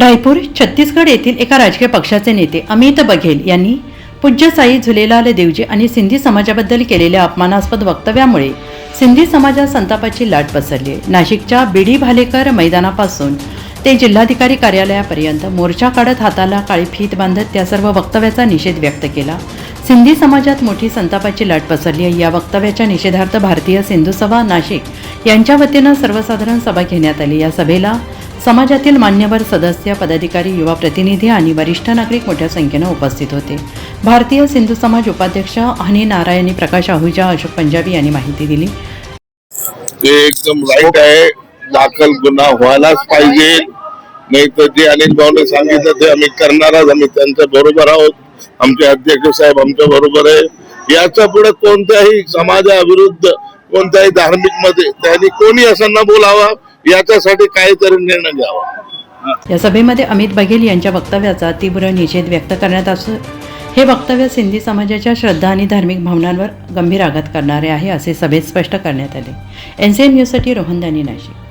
रायपूर छत्तीसगड येथील एका राजकीय पक्षाचे नेते अमित बघेल यांनी पूज्य साई झुलेलाल देवजी आणि सिंधी समाजाबद्दल केलेल्या अपमानास्पद वक्तव्यामुळे सिंधी समाजात संतापाची लाट पसरली. नाशिकच्या बीडी भालेकर मैदानापासून ते जिल्हाधिकारी कार्यालयापर्यंत मोर्चा काढत हाताला काळी फीत बांधत त्या सर्व वक्तव्याचा निषेध व्यक्त केला. सिंधी समाजात मोठी संतापाची लाट पसरली आहे. या वक्तव्याच्या निषेधार्थ भारतीय सिंधू सभा नाशिक यांच्या वतीनं सर्वसाधारण सभा घेण्यात आली. या सभेला समाजातील मान्यवर सदस्य पदाधिकारी युवा प्रतिनिधी आणि वरिष्ठ नागरिक मोठ्या संख्येनं उपस्थित होते. भारतीय सिंधू समाज उपाध्यक्ष हनी नारायणी प्रकाश आहुजा अशोक पंजाबी यांनी माहिती दिली. ते एकदम राईट आहे. दाखल गुन्हा व्हायलाच पाहिजे. नाही तर जे अनिल भाऊने सांगितलं ते आम्ही करणारच. आम्ही त्यांच्या बरोबर आहोत. आमचे अध्यक्ष साहेब आमच्या बरोबर आहे. याच्यापुढे कोणत्याही समाजाविरुद्ध कोणत्याही धार्मिकमध्ये त्यांनी कोणी असं बोलावा याच्यासाठी काहीतरी निर्णय घ्यावा. या सभेमध्ये अमित बघेल यांच्या वक्तव्याचा तीव्र निषेध व्यक्त करण्यात असून हे वक्तव्य सिंधी समाजाच्या श्रद्धा आणि धार्मिक भावनांवर गंभीर आघात करणारे आहे असे सभेत स्पष्ट करण्यात आले. एन सी एन न्यूजसाठी रोहन दानी नाशिक.